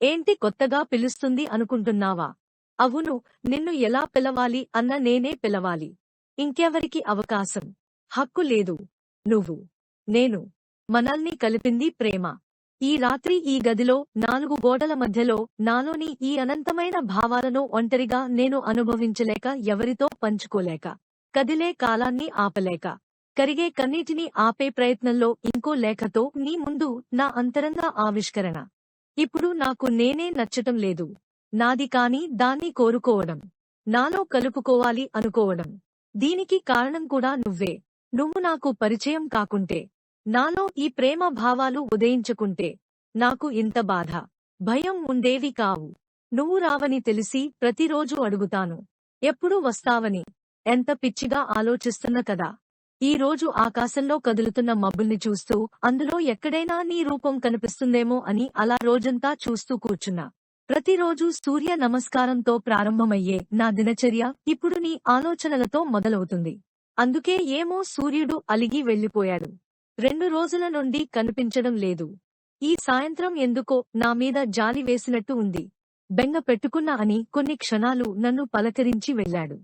ఏంటి కొత్తగా పిలుస్తుంది అనుకుంటున్నావా? అవును నిన్ను ఎలా పిలవాలి అన్న నేనే పిలవాలి. ఇంకెవరికి అవకాశం? హక్కు లేదు. నువ్వు నేను మనల్ని కలిపింది ప్రేమ. ఈ రాత్రి ఈ గదిలో నాలుగు గోడల మధ్యలో నాలోని ఈ అనంతమైన భావాలను ఒంటరిగా నేను అనుభవించలేక ఎవరితో పంచుకోలేక కదిలే కాలాన్ని ఆపలేక కరిగే కన్నీటిని ఆపే ప్రయత్నంలో ఇంకో లేఖతో నీ ముందు నా అంతరంగ ఆవిష్కరణ. ఇప్పుడు నాకు నేనే నచ్చటం లేదు. నాది కాని దాన్ని కోరుకోవడం. నాలో కలుపుకోవాలి అనుకోవడం. దీనికి కారణం కూడా నువ్వే. నువ్వు నాకు పరిచయం కాకుంటే. నాలో ఈ ప్రేమ భావాలు ఉదయించుకుంటే. నాకు ఇంత బాధ. భయం ఉండేవి కావు. నువ్వు రావని తెలిసి ప్రతిరోజు అడుగుతాను. ఎప్పుడు వస్తావని. ఎంత పిచ్చిగా ఆలోచిస్తున్న కదా. ఈ రోజు ఆకాశంలో కదులుతున్న మబ్బుల్ని చూస్తూ అందులో ఎక్కడైనా నీ రూపం కనిపిస్తుందేమో అని అలా రోజంతా చూస్తూ కూర్చున్నా. ప్రతిరోజు సూర్య నమస్కారంతో ప్రారంభమయ్యే నా దినచర్య ఇప్పుడు నీ ఆలోచనలతో మొదలవుతుంది. అందుకే ఏమో సూర్యుడు అలిగి వెళ్ళిపోయాడు రెండు రోజుల నుండి కనిపించడం లేదు. ఈ సాయంత్రం ఎందుకో నా మీద జాలి వేసినట్టు ఉంది. బెంగ పెట్టుకున్నా అని కొన్ని క్షణాలు నన్ను పలకరించి వెళ్ళాడు.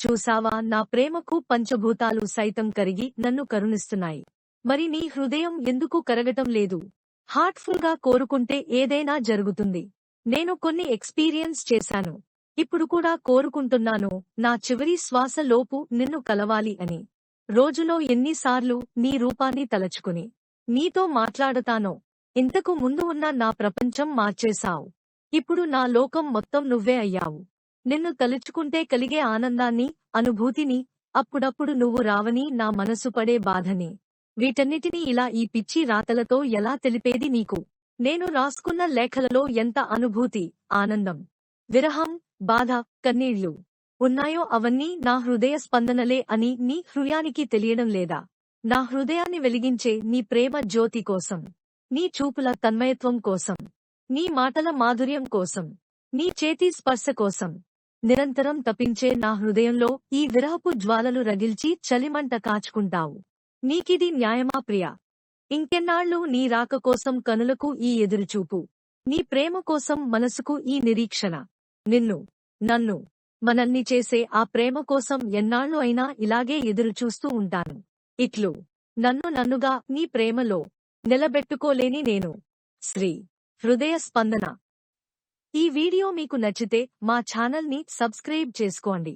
చూసావా? నా ప్రేమకు పంచభూతాలు సైతం కరిగి నన్ను కరుణిస్తున్నాయి. మరి నీ హృదయం ఎందుకు కరగటం లేదు? హార్ట్ఫుల్గా కోరుకుంటే ఏదైనా జరుగుతుంది. నేను కొన్ని ఎక్స్పీరియన్స్ చేశాను. ఇప్పుడు కూడా కోరుకుంటున్నాను నా చివరి శ్వాసలోపు నిన్ను కలవాలి అని. రోజులో ఎన్నిసార్లు నీ రూపాన్ని తలచుకుని నీతో మాట్లాడతానో ఇంతకు ముందు ఉన్న నా ప్రపంచం మార్చేశావు. ఇప్పుడు నా లోకం మొత్తం నువ్వే అయ్యావు. నిన్ను తలుచుకుంటే కలిగే ఆనందాన్ని అనుభూతిని అప్పుడప్పుడు నువ్వు రావని నా మనసు పడే బాధని. వీటన్నిటినీ ఇలా ఈ పిచ్చి రాతలతో ఎలా తెలిపేది నీకు? నేను రాసుకున్న లేఖలలో ఎంత అనుభూతి ఆనందం? విరహం బాధ కన్నీళ్ళు ఉన్నాయో అవన్నీ నా హృదయ స్పందనలే అని నీ హృదయానికి తెలియడం లేదా? నా హృదయాన్ని వెలిగించే నీ ప్రేమ జ్యోతి కోసం నీ చూపుల తన్మయత్వం కోసం నీ మాటల మాధుర్యం కోసం నీ చేతి స్పర్శ కోసం నిరంతరం తపించే నా హృదయంలో ఈ విరహపు జ్వాలలు రగిల్చి చలిమంట కాచుకుంటావు. నీకిది న్యాయమా ప్రియా? ఇంకెన్నాళ్ళు నీ రాక కోసం కనులకు ఈ ఎదురుచూపు. నీ ప్రేమ కోసం మనసుకు ఈ నిరీక్షణ. నిన్ను నన్ను మనల్ని చేసే ఆ ప్రేమ కోసం ఎన్నాళ్ళు అయినా ఇలాగే ఎదురుచూస్తూ ఉంటాను. ఇట్లు నన్ను నన్నుగా నీ ప్రేమలో నిలబెట్టుకోలేని నేను. శ్రీ హృదయ స్పందన ఈ వీడియో మీకు నచ్చితే మా ఛానల్ని సబ్స్క్రైబ్ చేసుకోండి.